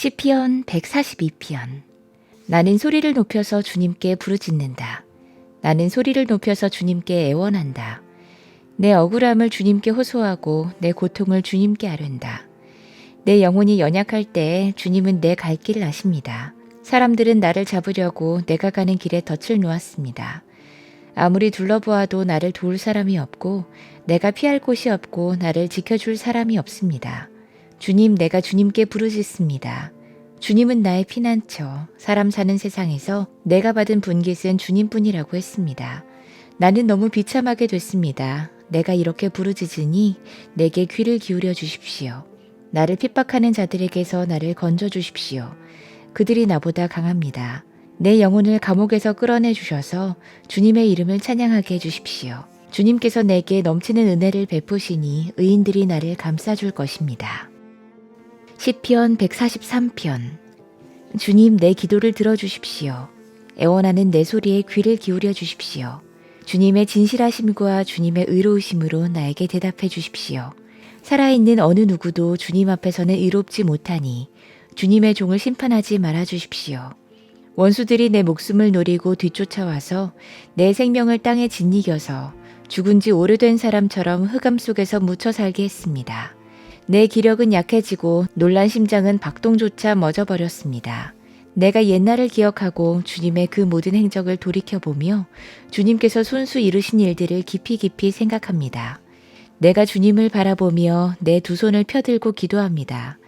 시편 142편 나는 소리를 높여서 주님께 부르짖는다. 나는 소리를 높여서 주님께 애원한다. 내 억울함을 주님께 호소하고 내 고통을 주님께 아른다. 내 영혼이 연약할 때 주님은 내 갈 길을 아십니다. 사람들은 나를 잡으려고 내가 가는 길에 덫을 놓았습니다. 아무리 둘러보아도 나를 도울 사람이 없고 내가 피할 곳이 없고 나를 지켜줄 사람이 없습니다. 주님, 내가 주님께 부르짖습니다. 주님은 나의 피난처, 사람 사는 세상에서 내가 받은 분깃은 주님뿐이라고 했습니다. 나는 너무 비참하게 됐습니다. 내가 이렇게 부르짖으니 내게 귀를 기울여 주십시오. 나를 핍박하는 자들에게서 나를 건져 주십시오. 그들이 나보다 강합니다. 내 영혼을 감옥에서 끌어내 주셔서 주님의 이름을 찬양하게 해 주십시오. 주님께서 내게 넘치는 은혜를 베푸시니 의인들이 나를 감싸줄 것입니다. 시편 143편 주님 내 기도를 들어주십시오. 애원하는 내 소리에 귀를 기울여 주십시오. 주님의 진실하심과 주님의 의로우심으로 나에게 대답해 주십시오. 살아있는 어느 누구도 주님 앞에서는 의롭지 못하니 주님의 종을 심판하지 말아 주십시오. 원수들이 내 목숨을 노리고 뒤쫓아와서 내 생명을 땅에 짓이겨서 죽은 지 오래된 사람처럼 흑암 속에서 묻혀 살게 했습니다. 내 기력은 약해지고 놀란 심장은 박동조차 멎어버렸습니다. 내가 옛날을 기억하고 주님의 그 모든 행적을 돌이켜보며 주님께서 손수 이루신 일들을 깊이 깊이 생각합니다. 내가 주님을 바라보며 내 두 손을 펴들고 기도합니다.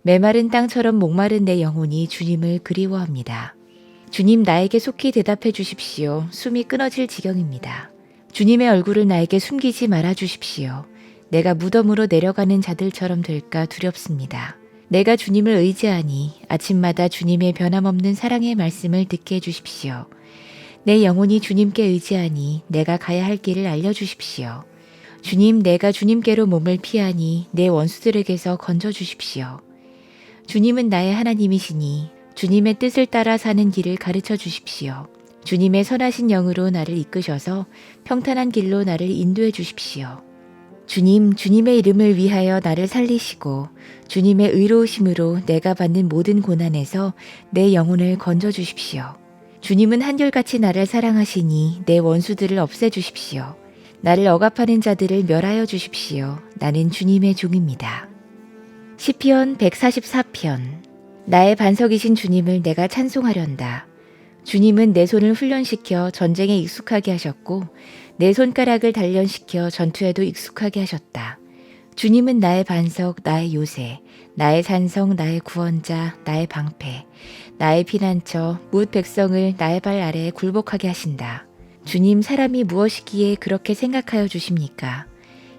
메마른 땅처럼 목마른 내 영혼이 주님을 그리워합니다. 주님 나에게 속히 대답해 주십시오. 숨이 끊어질 지경입니다. 주님의 얼굴을 나에게 숨기지 말아 주십시오. 내가 무덤으로 내려가는 자들처럼 될까 두렵습니다. 내가 주님을 의지하니 아침마다 주님의 변함없는 사랑의 말씀을 듣게 해주십시오. 내 영혼이 주님께 의지하니 내가 가야 할 길을 알려주십시오. 주님, 내가 주님께로 몸을 피하니 내 원수들에게서 건져주십시오. 주님은 나의 하나님이시니 주님의 뜻을 따라 사는 길을 가르쳐 주십시오. 주님의 선하신 영으로 나를 이끄셔서 평탄한 길로 나를 인도해 주십시오. 주님, 주님의 이름을 위하여 나를 살리시고 주님의 의로우심으로 내가 받는 모든 고난에서 내 영혼을 건져 주십시오. 주님은 한결같이 나를 사랑하시니 내 원수들을 없애 주십시오. 나를 억압하는 자들을 멸하여 주십시오. 나는 주님의 종입니다. 시편 144편 나의 반석이신 주님을 내가 찬송하련다. 주님은 내 손을 훈련시켜 전쟁에 익숙하게 하셨고 내 손가락을 단련시켜 전투에도 익숙하게 하셨다. 주님은 나의 반석, 나의 요새, 나의 산성, 나의 구원자, 나의 방패, 나의 피난처, 뭇 백성을 나의 발 아래에 굴복하게 하신다. 주님 사람이 무엇이기에 그렇게 생각하여 주십니까?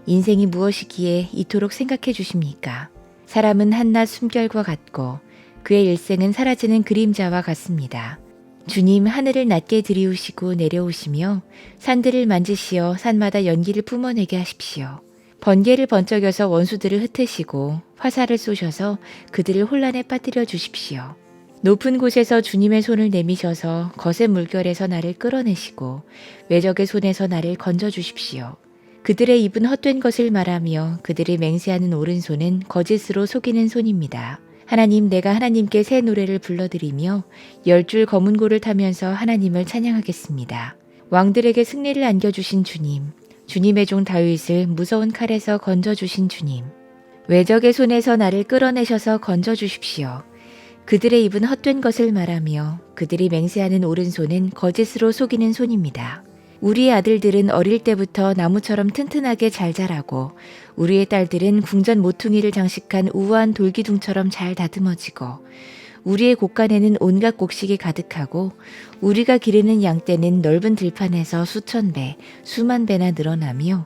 인생이 무엇이기에 이토록 생각해 주십니까? 사람은 한낮 숨결과 같고 그의 일생은 사라지는 그림자와 같습니다. 주님 하늘을 낮게 들이우시고 내려오시며 산들을 만지시어 산마다 연기를 뿜어내게 하십시오. 번개를 번쩍여서 원수들을 흩으시고 화살을 쏘셔서 그들을 혼란에 빠뜨려 주십시오. 높은 곳에서 주님의 손을 내미셔서 거센 물결에서 나를 끌어내시고 외적의 손에서 나를 건져 주십시오. 그들의 입은 헛된 것을 말하며 그들의 맹세하는 오른손은 거짓으로 속이는 손입니다. 하나님 내가 하나님께 새 노래를 불러드리며 열 줄 검은 고를 타면서 하나님을 찬양하겠습니다. 왕들에게 승리를 안겨주신 주님, 주님의 종 다윗을 무서운 칼에서 건져주신 주님, 외적의 손에서 나를 끌어내셔서 건져주십시오. 그들의 입은 헛된 것을 말하며 그들이 맹세하는 오른손은 거짓으로 속이는 손입니다. 우리의 아들들은 어릴 때부터 나무처럼 튼튼하게 잘 자라고 우리의 딸들은 궁전 모퉁이를 장식한 우아한 돌기둥처럼 잘 다듬어지고 우리의 곳간에는 온갖 곡식이 가득하고 우리가 기르는 양떼는 넓은 들판에서 수천 배, 수만 배나 늘어나며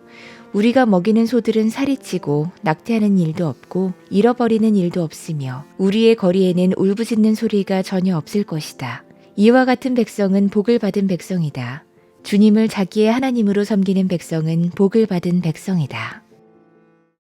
우리가 먹이는 소들은 살이 찌고 낙태하는 일도 없고 잃어버리는 일도 없으며 우리의 거리에는 울부짖는 소리가 전혀 없을 것이다. 이와 같은 백성은 복을 받은 백성이다. 주님을 자기의 하나님으로 섬기는 백성은 복을 받은 백성이다.